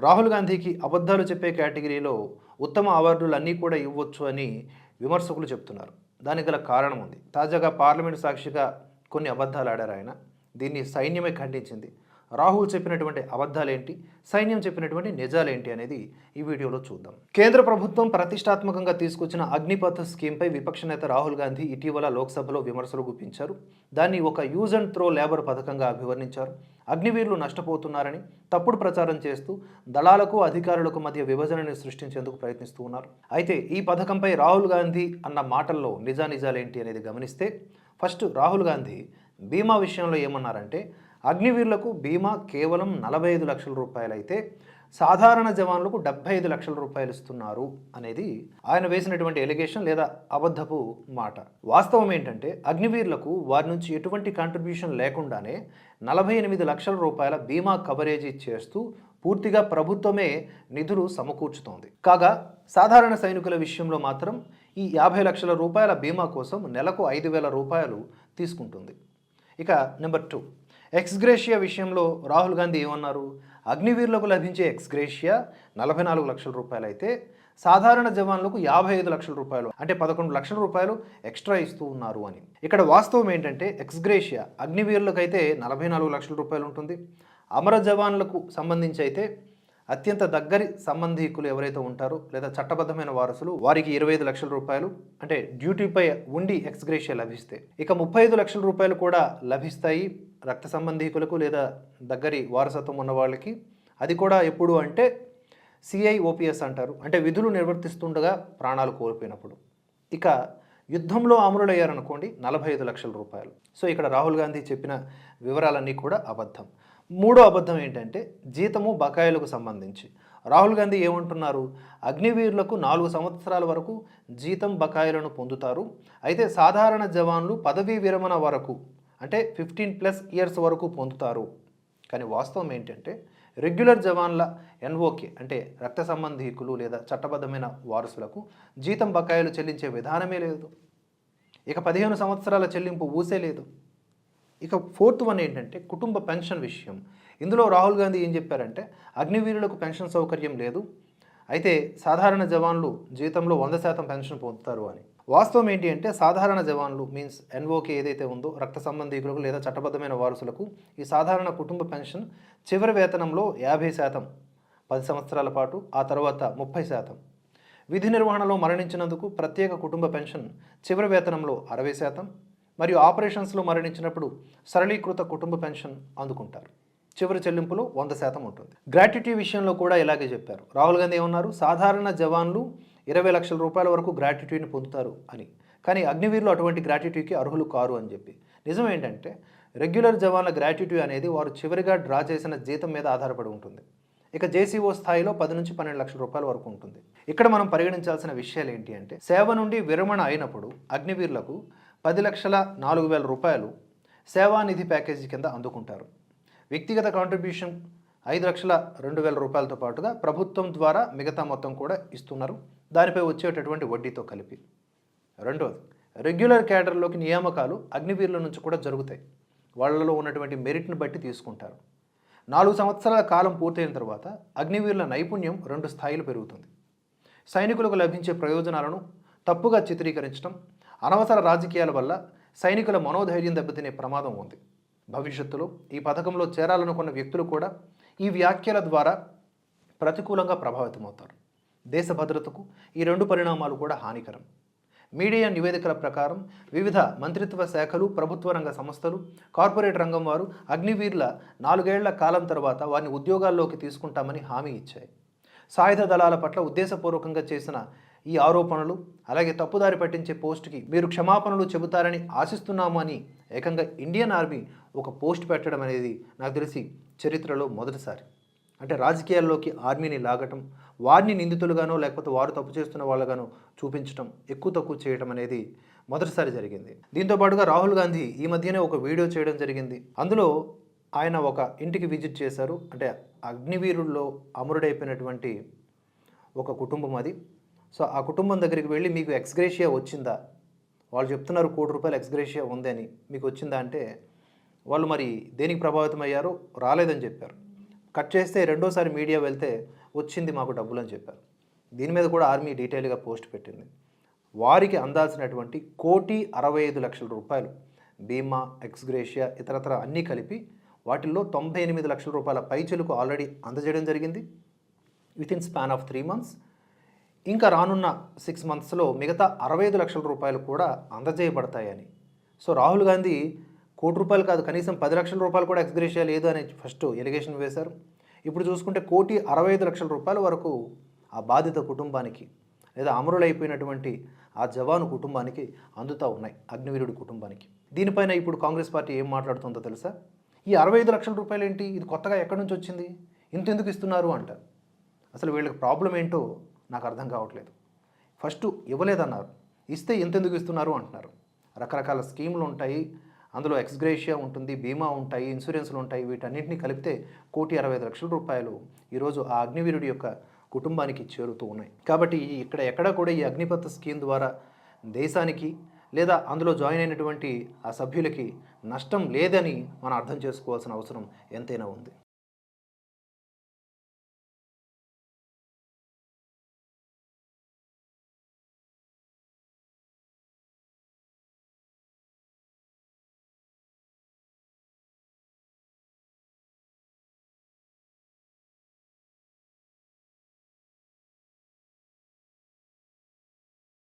రాహుల్ గాంధీకి అబద్ధాలు చెప్పే కేటగిరీలో ఉత్తమ అవార్డులు అన్నీ కూడా ఇవ్వచ్చు అని విమర్శకులు చెప్తున్నారు. దానికి గల కారణం ఉంది. తాజాగా పార్లమెంటు సాక్షిగా కొన్ని అబద్ధాలు ఆడారు ఆయన. దీన్ని సైన్యమే ఖండించింది. రాహుల్ చెప్పినటువంటి అబద్ధాలేంటి? సైన్యం చెప్పినటువంటి నిజాలేంటి అనేది ఈ వీడియోలో చూద్దాం. కేంద్ర ప్రభుత్వం ప్రతిష్టాత్మకంగా తీసుకొచ్చిన అగ్నిపథ్ స్కీమ్పై విపక్ష నేత రాహుల్ గాంధీ ఇటీవల లోక్సభలో విమర్శలు గుప్పించారు. దాన్ని ఒక యూజ్ అండ్ త్రో లేబర్ పథకంగా అభివర్ణించారు. అగ్నివీరులు నష్టపోతున్నారని తప్పుడు ప్రచారం చేస్తూ దళాలకు అధికారులకు మధ్య విభజనని సృష్టించేందుకు ప్రయత్నిస్తూ ఉన్నారు. అయితే ఈ పథకంపై రాహుల్ గాంధీ అన్న మాటల్లో నిజానిజాలేంటి అనేది గమనిస్తే ఫస్ట్ రాహుల్ గాంధీ బీమా విషయంలో ఏమన్నారంటే అగ్నివీరులకు బీమా కేవలం నలభై ఐదు లక్షల రూపాయలు అయితే సాధారణ జవాన్లకు డెబ్బై ఐదు లక్షల రూపాయలు ఇస్తున్నారు అనేది ఆయన వేసినటువంటి ఎలిగేషన్ లేదా అబద్ధపు మాట. వాస్తవం ఏంటంటే అగ్నివీరులకు వారి నుంచి ఎటువంటి కాంట్రిబ్యూషన్ లేకుండానే నలభై ఎనిమిది లక్షల రూపాయల బీమా కవరేజీ చేస్తూ పూర్తిగా ప్రభుత్వమే నిధులు సమకూర్చుతోంది. కాగా సాధారణ సైనికుల విషయంలో మాత్రం ఈ యాభై లక్షల రూపాయల బీమా కోసం నెలకు ఐదు వేల రూపాయలు తీసుకుంటుంది. ఇక నెంబర్ టూ. ఎక్స్గ్రేషియా విషయంలో రాహుల్ గాంధీ ఏమన్నారు? అగ్నివీరులకు లభించే ఎక్స్గ్రేషియా నలభై నాలుగు లక్షల రూపాయలు అయితే సాధారణ జవాన్లకు యాభై ఐదు లక్షల రూపాయలు అంటే పదకొండు లక్షల రూపాయలు ఎక్స్ట్రా ఇస్తూ ఉన్నారు అని. ఇక్కడ వాస్తవం ఏంటంటే ఎక్స్గ్రేషియా అగ్నివీరులకు అయితే నలభై నాలుగు లక్షల రూపాయలు ఉంటుంది. అమర జవాన్లకు సంబంధించి అయితే అత్యంత దగ్గరి సంబంధీకులు ఎవరైతే ఉంటారో లేదా చట్టబద్ధమైన వారసులు వారికి ఇరవై ఐదు లక్షల రూపాయలు అంటే డ్యూటీపై ఉండి ఎక్స్గ్రేషియా లభిస్తే. ఇక ముప్పై ఐదు లక్షల రూపాయలు కూడా లభిస్తాయి. రక్త సంబంధీకులకు లేదా దగ్గరి వారసత్వం ఉన్న వాళ్ళకి అది కూడా ఎప్పుడు అంటే సిఐ ఓపీఎస్ అంటారు. అంటే విధులు నిర్వర్తిస్తుండగా ప్రాణాలు కోల్పోయినప్పుడు. ఇక యుద్ధంలో అమరులయ్యారనుకోండి నలభై ఐదు లక్షల రూపాయలు. సో ఇక్కడ రాహుల్ గాంధీ చెప్పిన వివరాలన్నీ కూడా అబద్ధం. మూడో అబద్ధం ఏంటంటే జీతము బకాయిలకు సంబంధించి. రాహుల్ గాంధీ ఏమంటున్నారు? అగ్నివీరులకు నాలుగు సంవత్సరాల వరకు జీతం బకాయిలను పొందుతారు. అయితే సాధారణ జవాన్లు పదవీ విరమణ వరకు అంటే ఫిఫ్టీన్ ప్లస్ ఇయర్స్ వరకు పొందుతారు. కానీ వాస్తవం ఏంటంటే రెగ్యులర్ జవాన్ల ఎన్ఓకే అంటే రక్త సంబంధీకులు లేదా చట్టబద్ధమైన వారసులకు జీతం బకాయిలు చెల్లించే విధానమే లేదు. ఇక పదిహేను సంవత్సరాల చెల్లింపు ఊసే లేదు. ఇక ఫోర్త్ వన్ ఏంటంటే కుటుంబ పెన్షన్ విషయం. ఇందులో రాహుల్ గాంధీ ఏం చెప్పారంటే అగ్నివీరులకు పెన్షన్ సౌకర్యం లేదు. అయితే సాధారణ జవాన్లు జీతంలో వంద శాతం పెన్షన్ పొందుతారు అని. వాస్తవం ఏంటి అంటే సాధారణ జవాన్లు మీన్స్ ఎన్ఓకే ఏదైతే ఉందో రక్త సంబంధీకులకు లేదా చట్టబద్ధమైన వారసులకు ఈ సాధారణ కుటుంబ పెన్షన్ చివరి వేతనంలో యాభై శాతం పది సంవత్సరాల పాటు ఆ తర్వాత ముప్పై శాతం. విధి నిర్వహణలో మరణించినందుకు ప్రత్యేక కుటుంబ పెన్షన్ చివరి వేతనంలో అరవై శాతం మరియు ఆపరేషన్స్లో మరణించినప్పుడు సరళీకృత కుటుంబ పెన్షన్ అందుకుంటారు. చివరి చెల్లింపులో వంద శాతం ఉంటుంది. గ్రాట్యుటీ విషయంలో కూడా ఇలాగే చెప్పారు. రాహుల్ గాంధీ ఏమన్నారు? సాధారణ జవాన్లు ఇరవై లక్షల రూపాయల వరకు గ్రాట్యుటీని పొందుతారు అని. కానీ అగ్నివీరులు అటువంటి గ్రాట్యుటీకి అర్హులు కారు అని చెప్పి. నిజం ఏంటంటే రెగ్యులర్ జవాన్ల గ్రాట్యుటీ అనేది వారు చివరిగా డ్రా చేసిన జీతం మీద ఆధారపడి ఉంటుంది. ఇక జేసీఓ స్థాయిలో పది నుంచి పన్నెండు లక్షల రూపాయల వరకు ఉంటుంది. ఇక్కడ మనం పరిగణించాల్సిన విషయాలు ఏంటి అంటే సేవ నుండి విరమణ అయినప్పుడు అగ్నివీరులకు పది లక్షల నాలుగు వేల రూపాయలు సేవానిధి ప్యాకేజీ కింద అందుకుంటారు. వ్యక్తిగత కాంట్రిబ్యూషన్ ఐదు లక్షల రెండు వేల రూపాయలతో పాటుగా ప్రభుత్వం ద్వారా మిగతా మొత్తం కూడా ఇస్తున్నారు. దానిపై వచ్చేటటువంటి వడ్డీతో కలిపి. రెండవది రెగ్యులర్ క్యాడర్లోకి నియామకాలు అగ్నివీరుల నుంచి కూడా జరుగుతాయి. వాళ్ళలో ఉన్నటువంటి మెరిట్ని బట్టి తీసుకుంటారు. నాలుగు సంవత్సరాల కాలం పూర్తయిన తర్వాత అగ్నివీరుల నైపుణ్యం రెండు స్థాయిలు పెరుగుతుంది. సైనికులకు లభించే ప్రయోజనాలను తప్పుగా చిత్రీకరించడం అనవసర రాజకీయాల వల్ల సైనికుల మనోధైర్యం దెబ్బతినే ప్రమాదం ఉంది. భవిష్యత్తులో ఈ పథకంలో చేరాలనుకున్న వ్యక్తులు కూడా ఈ వ్యాఖ్యల ద్వారా ప్రతికూలంగా ప్రభావితమవుతారు. దేశ భద్రతకు ఈ రెండు పరిణామాలు కూడా హానికరం. మీడియా నివేదికల ప్రకారం వివిధ మంత్రిత్వ శాఖలు ప్రభుత్వ రంగ సంస్థలు కార్పొరేట్ రంగం వారు అగ్నివీర్ల నాలుగేళ్ళ కాలం తర్వాత వారిని ఉద్యోగాల్లోకి తీసుకుంటామని హామీ ఇచ్చాయి. సాయుధ దళాల పట్ల ఉద్దేశపూర్వకంగా చేసిన ఈ ఆరోపణలు అలాగే తప్పుదారి పట్టించే పోస్ట్కి మీరు క్షమాపణలు చెబుతారని ఆశిస్తున్నాము అని ఏకంగా ఇండియన్ ఆర్మీ ఒక పోస్ట్ పెట్టడం అనేది నాకు తెలిసి చరిత్రలో మొదటిసారి. అంటే రాజకీయాల్లోకి ఆర్మీని లాగటం వారిని నిందితులుగానో లేకపోతే వారు తప్పు చేస్తున్న వాళ్ళగానో చూపించడం ఎక్కువ తక్కువ చేయడం అనేది మొదటిసారి జరిగింది. దీంతో పాటుగా రాహుల్ గాంధీ ఈ మధ్యనే ఒక వీడియో చేయడం జరిగింది. అందులో ఆయన ఒక ఇంటికి విజిట్ చేశారు. అంటే అగ్నివీరుల్లో అమరుడైపోయినటువంటి ఒక కుటుంబం అది. సో ఆ కుటుంబం దగ్గరికి వెళ్ళి మీకు ఎక్స్గ్రేషియా వచ్చిందా? వాళ్ళు చెప్తున్నారు కోటి రూపాయలు ఎక్స్గ్రేషియా ఉందని మీకు వచ్చిందా అంటే వాళ్ళు మరి దేనికి ప్రభావితం అయ్యారో రాలేదని చెప్పారు. కట్ చేస్తే రెండోసారి మీడియా వెళ్తే వచ్చింది మాకు డబ్బులు అని చెప్పారు. దీని మీద కూడా ఆర్మీ డీటెయిల్గా పోస్ట్ పెట్టింది. వారికి అందాల్సినటువంటి కోటి అరవై ఐదు లక్షల రూపాయలు బీమా ఎక్స్గ్రేషియా ఇతరత్ర అన్నీ కలిపి వాటిల్లో తొంభై ఎనిమిది లక్షల రూపాయల పైచలకు ఆల్రెడీ అందజేయడం జరిగింది. Within span of three months ఇంకా రానున్న సిక్స్ మంత్స్లో మిగతా అరవై ఐదు లక్షల రూపాయలు కూడా అందజేయబడతాయని. సో రాహుల్ గాంధీ కోటి రూపాయలు కాదు కనీసం పది లక్షల రూపాయలు కూడా ఎక్స్గ్రేషియా లేదు అని ఫస్ట్ ఎలిగేషన్ వేశారు. ఇప్పుడు చూసుకుంటే కోటి అరవై ఐదు లక్షల రూపాయల వరకు ఆ బాధిత కుటుంబానికి లేదా అమరులైపోయినటువంటి ఆ జవాను కుటుంబానికి అందుతూ ఉన్నాయి అగ్నివీరుడి కుటుంబానికి. దీనిపైన ఇప్పుడు కాంగ్రెస్ పార్టీ ఏం మాట్లాడుతుందో తెలుసా? ఈ అరవై ఐదు లక్షల రూపాయలు ఏంటి? ఇది కొత్తగా ఎక్కడి నుంచి వచ్చింది? ఇంత ఎందుకు ఇస్తున్నారు అంట. అసలు వీళ్ళకి ప్రాబ్లం ఏంటో నాకు అర్థం కావట్లేదు. ఫస్ట్ ఇవ్వలేదన్నారు. ఇస్తే ఇంతెందుకు ఇస్తున్నారు అంటున్నారు. రకరకాల స్కీములు ఉంటాయి. అందులో ఎక్స్గ్రేషియా ఉంటుంది బీమా ఉంటాయి ఇన్సూరెన్స్లు ఉంటాయి వీటన్నింటినీ కలిపితే కోటి అరవై ఐదు లక్షల రూపాయలు ఈరోజు ఆ అగ్నివీరుడి యొక్క కుటుంబానికి చేరుతూ ఉన్నాయి. కాబట్టి ఇక్కడ ఎక్కడ కూడా ఈ అగ్నిపథ స్కీమ్ ద్వారా దేశానికి లేదా అందులో జాయిన్ అయినటువంటి ఆ సభ్యులకి నష్టం లేదని మనం అర్థం చేసుకోవాల్సిన అవసరం ఎంతైనా ఉంది.